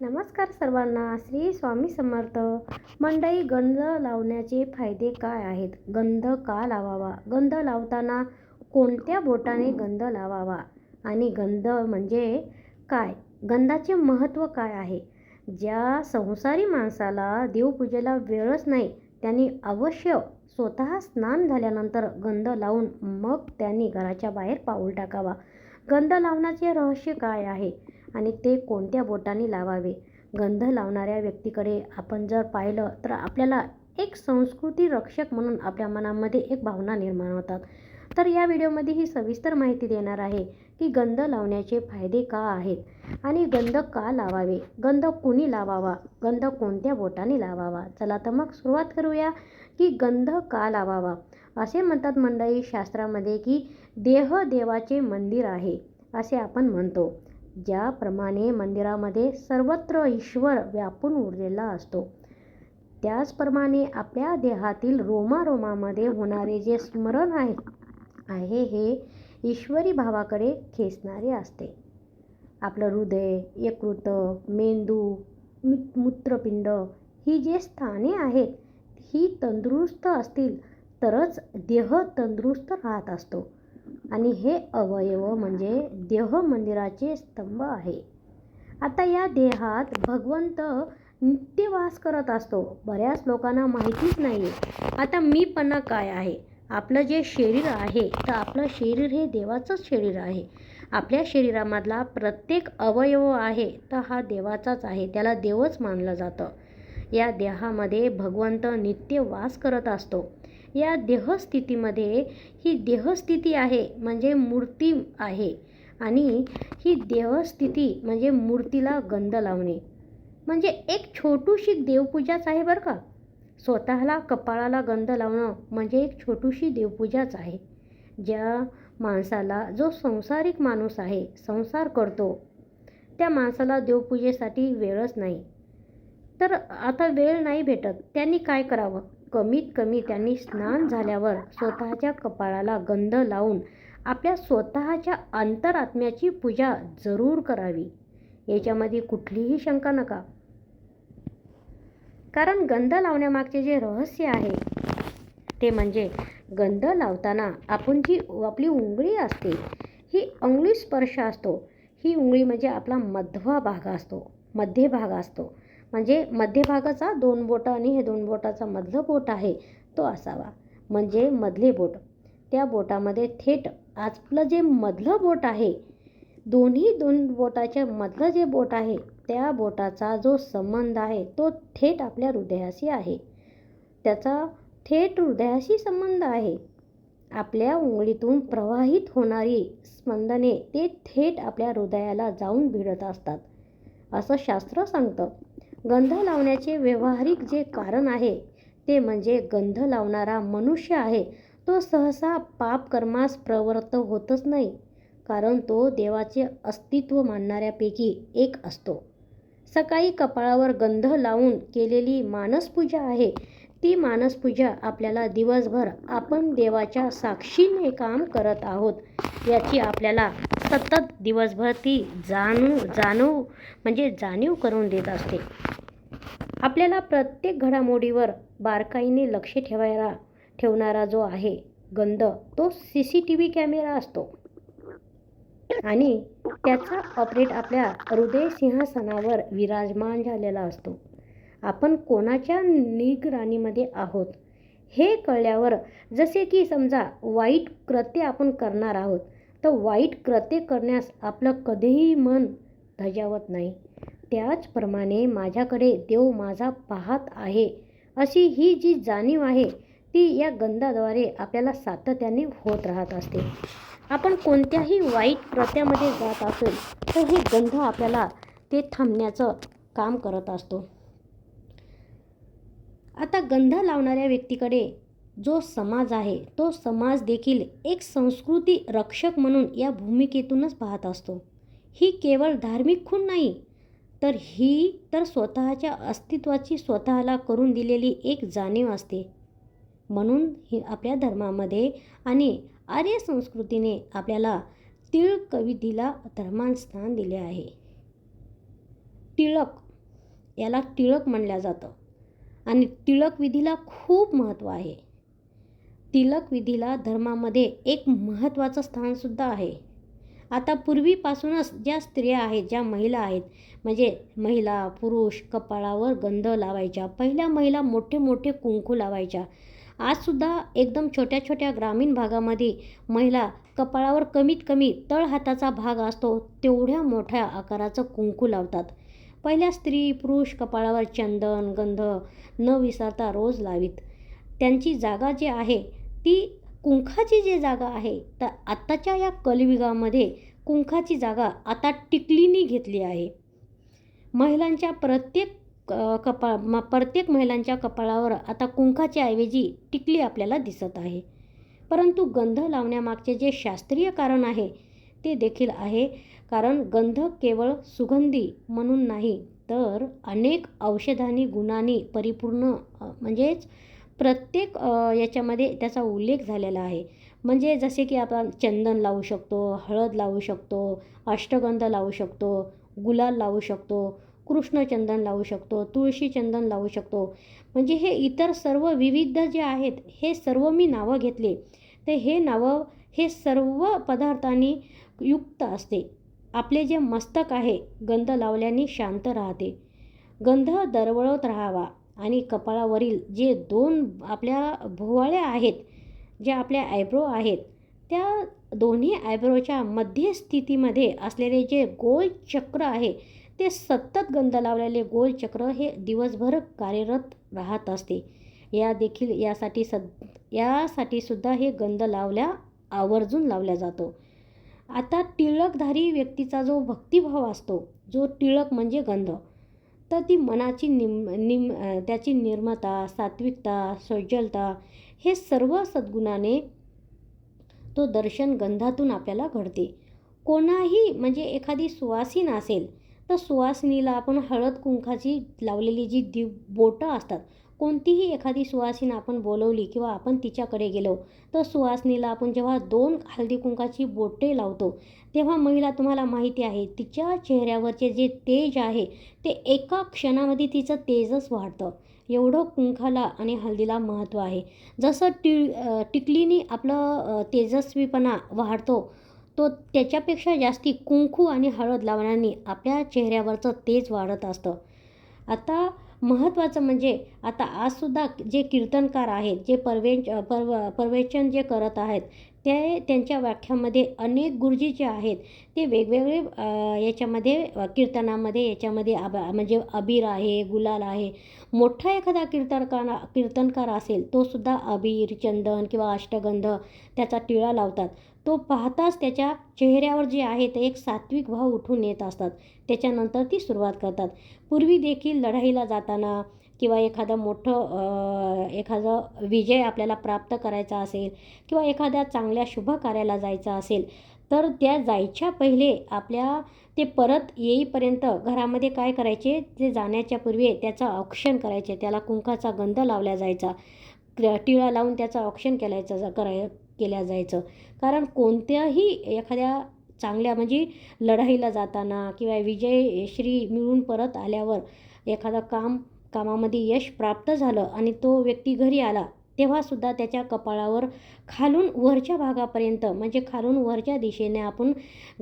नमस्कार सर्वांना श्री स्वामी समर्थ. मंडई गंध लावण्याचे फायदे काय आहेत? गंध का लावावा? गंध लावताना कोणत्या बोटाने गंध लावावा? आणि गंध म्हणजे काय? गंधाचे महत्त्व काय आहे? ज्या संसारी माणसाला देवपूजेला वेळच नाही त्यांनी अवश्य स्वतः स्नान झाल्यानंतर गंध लावून मग त्यांनी घराच्या बाहेर पाऊल टाकावा. गंध लावण्याचे रहस्य काय आहे? आणि ते कोणत्या बोटाने लावावे? गंध लावणाऱ्या व्यक्तीकडे आपण जर पाहिलं तर आपल्याला एक संस्कृती रक्षक म्हणून आपल्या मनामध्ये एक भावना निर्माण होतात. तर या व्हिडिओमध्ये ही सविस्तर माहिती देणार आहे की गंध लावण्याचे फायदे का आहेत आणि गंध का लावावे? गंध कुणी लावावा? गंध कोणत्या बोटाने लावावा? चला तर मग सुरुवात करूया की गंध का लावावा? असे म्हणतात मंडळी शास्त्रामध्ये की देह देवाचे मंदिर आहे असे आपण म्हणतो. ज्याप्रमाणे मंदिरामध्ये सर्वत्र ईश्वर व्यापून उरलेला असतो. त्याचप्रमाणे आपल्या देहातील रोमारोमामध्ये होणारे जे स्मरण आहे आहे हे ईश्वरी भावाकडे खेचणारे असते. आपलं हृदय यकृत मेंदू मूत्रपिंड ही जे स्थाने आहेत ही तंदुरुस्त असतील तरच देह तंदुरुस्त राहत असतो. आणि हे अवयव म्हणजे देह मंदिराचे स्तंभ आहे. आता या देहात भगवंत नित्यवास करत असतो. बऱ्याच लोकांना माहितीच नाही आता आता मीपणा काय आहे? आपलं जे शरीर आहे तर आपलं शरीर हे देवाचंच शरीर आहे. आपल्या शरीरामधला प्रत्येक अवयव आहे तर हा देवाचाच आहे. त्याला देवच मानलं जातं. या देहामध्ये भगवंत नित्य वास करत असतो. या देहस्थितीमध्ये ही देहस्थिती आहे म्हणजे मूर्ती आहे. आणि ही देहस्थिती म्हणजे मूर्तीला गंध लावणे. म्हणजे एक छोटूशी देवपूजाच आहे बरं का. स्वतःला कपाळाला गंध लावणं म्हणजे एक छोटूशी देवपूजाच आहे. ज्या माणसाला जो संसारिक माणूस आहे संसार करतो त्या माणसाला देवपूजेसाठी वेळच नाही. तर आता वेळ नाही भेटत. त्यांनी काय करावं? कमीत कमी त्यांनी स्नान झाल्यावर स्वतःच्या कपाळाला गंध लावून आपल्या स्वतःच्या अंतरात्म्याची पूजा जरूर करावी. याच्यामध्ये कुठलीही शंका नका. कारण गंध लावण्यामागचे जे रहस्य आहे ते म्हणजे गंध लावताना आपण जी आपली उंगळी असते ही अंगळी स्पर्श असतो. ही उंगळी म्हणजे आपला मध्वा भाग असतो मध्य भाग असतो. म्हणजे मध्यभागाचा दोन बोटं आणि हे दोन बोटाचा मधलं बोट आहे तो असावा. म्हणजे मधले बोट. त्या बोटामध्ये थेट आपलं जे मधलं बोट आहे दोन्ही दोन बोटाच्या मधलं जे बोट आहे त्या बोटाचा जो संबंध आहे तो थेट आपल्या हृदयाशी आहे. त्याचा थेट हृदयाशी संबंध आहे. आपल्या उंगलीतून प्रवाहित होणारी स्पंदने ते थेट आपल्या हृदयाला जाऊन भिडत असतात. असं शास्त्र सांगतं. गंध लावण्याचे व्यावहारिक जे कारण आहे ते म्हणजे गंध लावणारा मनुष्य आहे. तो सहसा पाप कर्मास प्रवृत्त होतच नाही कारण तो देवाचे अस्तित्व मानणाऱ्यापैकी एक असतो. सकाळी कपाळावर गंध लावून केलेली मानसपूजा आहे. ती मानसपूजा आपल्याला दिवसभर आपण देवाच्या साक्षीने काम करत आहोत याची आपल्याला सतत दिवसभर ती जाणू जाणव म्हणजे जाणीव करून देत असते. आपल्याला प्रत्येक घडामोडीवर बारकाईने लक्ष ठेवायला ठेवणारा जो आहे गंध तो C C T V camera असतो. आणि त्याचा ऑपरेट आपल्या हृदय सिंहासनावर विराजमान झालेला असतो. आपण कोणाच्या निगराणीमध्ये आहोत हे कळल्यावर जसे की समजा वाईट कृत्य आपण करणार आहोत तर वाईट कृत्य करण्यास आपलं कधीही मन धजावत नाही. त्याचप्रमाणे माझ्याकडे देव माझा पाहत आहे. अशी ही जी जाणीव आहे ती या गंधाद्वारे आपल्याला सातत्याने होत राहत असते. आपण कोणत्याही वाईट प्रत्यामध्ये जात असेल तर हे गंध आपल्याला ते थांबण्याचं काम करत असतो. आता गंध लावणाऱ्या व्यक्तीकडे जो समाज आहे तो समाज देखील एक संस्कृती रक्षक म्हणून या भूमिकेतूनच पाहत असतो. ही केवळ धार्मिक खूण नाही तर ही तर स्वतःच्या अस्तित्वाची स्वतःला करून दिलेली एक जाणीव असते. म्हणून ही आपल्या धर्मामध्ये आणि आर्य संस्कृतीने आपल्याला तिळ कवितेला धर्मास्थान दिले आहे. टिळक याला टिळक म्हणलं जातं. आणि टिळक विधीला खूप महत्त्व आहे. तिलक विधीला धर्मामध्ये एक महत्त्वाचं स्थानसुद्धा आहे. आता पूर्वीपासूनच ज्या स्त्रिया आहेत ज्या महिला आहेत म्हणजे महिला पुरुष कपाळावर गंध लावायच्या पहिल्या महिला मोठे मोठे कुंकू लावायच्या. आजसुद्धा एकदम छोट्या छोट्या ग्रामीण भागामध्ये महिला कपाळावर कमीत कमी तळहाताचा भाग असतो तेवढ्या मोठ्या आकाराचं कुंकू लावतात. पहिल्या स्त्री पुरुष कपाळावर चंदन गंध न विसरता रोज लावीत. त्यांची जागा जी आहे ती कुंखाची जी जागा आहे तर आत्ताच्या या कलियुगामध्ये कुंखाची जागा आता टिकलीनी घेतली आहे. महिलांच्या प्रत्येक कपाळ म प्रत्येक महिलांच्या कपाळावर आता कुंखाच्या ऐवजी टिकली आपल्याला दिसत आहे. परंतु गंध लावण्यामागचे जे शास्त्रीय कारण आहे ते देखील आहे. कारण गंध केवळ सुगंधी म्हणून नाही तर अनेक औषधांनी गुणांनी परिपूर्ण म्हणजेच प्रत्येक याच्यामध्ये त्याचा उल्लेख झालेला आहे. म्हणजे जसे की आपण चंदन लावू शकतो हळद लावू शकतो अष्टगंध लावू शकतो गुलाल लावू शकतो कृष्णचंदन लावू शकतो तुळशी चंदन लावू शकतो. म्हणजे हे इतर सर्व विविध जे आहेत हे सर्व मी नावं घेतले. तर हे नावं हे सर्व पदार्थांनी युक्त असते. आपले जे मस्तक आहे गंध लावल्याने शांत राहते. गंध दरवळत राहावा. आणि कपाळावरील जे दोन आपल्या भुवाळ्या आहेत ज्या आपल्या आयब्रो आहेत त्या दोन्ही आयब्रोच्या मध्यस्थितीमध्ये असलेले जे गोल चक्र आहे ते सतत गंध लावलेले गोल चक्र हे दिवसभर कार्यरत राहत असते. या देखील यासाठी सद यासाठी सुद्धा हे गंध लावल्या आवर्जून लावला जातो. आता टिळकधारी व्यक्तीचा जो भक्तिभाव असतो जो टिळक म्हणजे गंध. तर ती मनाची निम निम त्याची निर्मता सात्विकता सौजलता हे सर्व सद्गुणाने तो दर्शन गंधातून आपल्याला घडते. कोणाही म्हणजे एखादी सुवासीन असेल तर सुवासिनीला आपण हळद कुंखाची लावलेली जी दिव बोटं असतात कोणतीही एखादी सुवासिन आपण बोलवली किंवा आपण तिच्याकडे गेलो तर सुवासिनीला आपण जेव्हा दोन हळदी कुंकाची बोटे लावतो तेव्हा महिला तुम्हाला माहिती आहे तिच्या चेहऱ्यावरचे जे तेज आहे ते एका क्षणामध्ये तिचं तेजच वाढतं. एवढं कुंखाला आणि हळदीला महत्त्व आहे. जसं टि टिकलीने आपलं तेजस्वीपणा वाढतो तो त्याच्यापेक्षा जास्ती कुंकू आणि हळद लावण्याने आपल्या चेहऱ्यावरचं तेज वाढत असतं. आता महत्त्वाचं म्हणजे आता आजसुद्धा जे कीर्तनकार आहेत जे परवे परव परवेचन जे करत आहेत ते त्यांच्या व्याख्यामध्ये अनेक गुरुजी जे आहेत ते वेगवेगळे याच्यामध्ये कीर्तनामध्ये याच्यामध्ये आबा म्हणजे अबीर आहे गुलाल आहे. मोठा एखादा कीर्तनकार कीर्तनकार असेल तोसुद्धा अबीर चंदन किंवा अष्टगंध त्याचा टिळा लावतात. तो पाहताच त्याच्या चेहऱ्यावर जे आहे ते एक सात्विक भाव उठून येत असतात. त्याच्यानंतर ती सुरुवात करतात. पूर्वी देखील लढाईला जाताना किंवा एखादं मोठं एखादं विजय आपल्याला प्राप्त करायचा असेल किंवा एखाद्या चांगल्या शुभ कार्याला जायचं असेल तर त्या जायच्या पहिले आपल्या ते परत येईपर्यंत घरामध्ये काय करायचे? ते जाण्याच्या पूर्वी त्याचं औक्षण करायचे. त्याला कुंकाचा गंध लावला जायचा. क- टिळा लावून त्याचं औक्षण केलायचं जा- कराय केल्या जायचं. कारण कोणत्याही एखाद्या चांगल्या म्हणजे लढाईला जाताना किंवा विजयश्री मिळून परत आल्यावर एखादं काम कामामध्ये यश प्राप्त झालं आणि तो व्यक्ती घरी आला तेव्हासुद्धा त्याच्या कपाळावर खालून वरच्या भागापर्यंत म्हणजे खालून वरच्या दिशेने आपण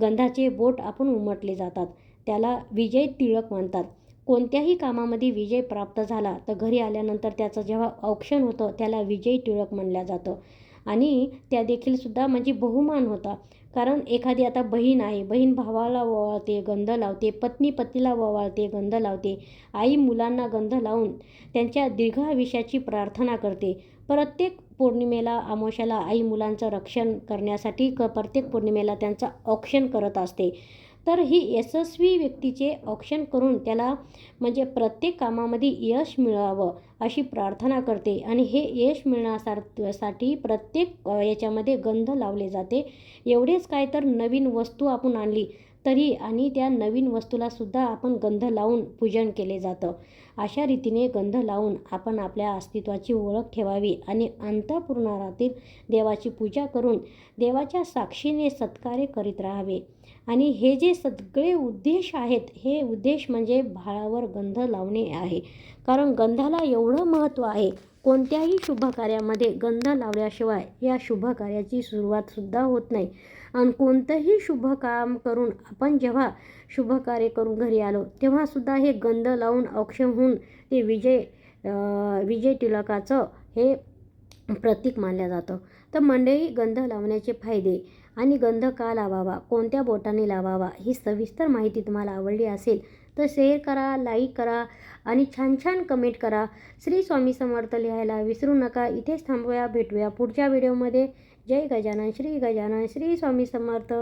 गंधाचे बोट आपण उमटले जातात. त्याला विजय तिळक म्हणतात. कोणत्याही कामामध्ये विजय प्राप्त झाला तर घरी आल्यानंतर त्याचं जेव्हा औक्षण होतं त्याला विजय टिळक म्हणलं जातं. आणि त्या देखील सुद्धा म्हणजे बहुमान होता. कारण एखादी आता बहीण आहे बहीण भावाला ओवाळते गंध लावते पत्नी पतीला ओवाळते गंध लावते आई मुलांना गंध लावून त्यांच्या दीर्घायुष्याची प्रार्थना करते. प्रत्येक पौर्णिमेला अमावश्याला आई मुलांचं रक्षण करण्यासाठी क प्रत्येक पौर्णिमेला त्यांचं औक्षण करत असते. तर ही यशस्वी व्यक्तीचे औक्षण करून त्याला म्हणजे प्रत्येक कामामध्ये यश मिळावं अशी प्रार्थना करते. आणि हे यश मिळण्यासाठी प्रत्येक याच्यामध्ये गंध लावले जाते. एवढेच काय तर नवीन वस्तू आपण आणली तरी आणि त्या नवीन वस्तूला सुद्धा आपण गंध लावून पूजन केले जातं. अशा रीतीने गंध लावून आपण आपल्या अस्तित्वाची ओळख ठेवावी आणि अंतपूर्णारातील देवाची पूजा करून देवाच्या साक्षीने सत्कार्य करीत राहावे. आणि हे जे सगळे उद्देश आहेत हे उद्देश म्हणजे भाळावर गंध लावणे आहे. कारण गंधाला एवढं महत्त्व आहे कोणत्याही शुभ कार्यामध्ये गंध लावल्याशिवाय या शुभ कार्याची सुरुवातसुद्धा होत नाही. आणि कोणतंही शुभ काम करून आपण जेव्हा शुभ कार्य करून घरी आलो तेव्हासुद्धा हे गंध लावून अक्षम होऊन ते विजय विजय तिलकाचं हे प्रतीक मानलं जातं. तर मंडळी गंध लावण्याचे फायदे आणि गंध का लावावा कोणत्या बोटाने लावावा ही सविस्तर माहिती तुम्हाला आवडली असेल तर शेअर करा लाईक करा आणि छान छान कमेंट करा. श्री स्वामी समर्थ लिहायला विसरू नका. इथेच थांबूया भेटूया पुढच्या व्हिडिओमध्ये जय गजानन श्री गजानन श्री स्वामी समर्थ.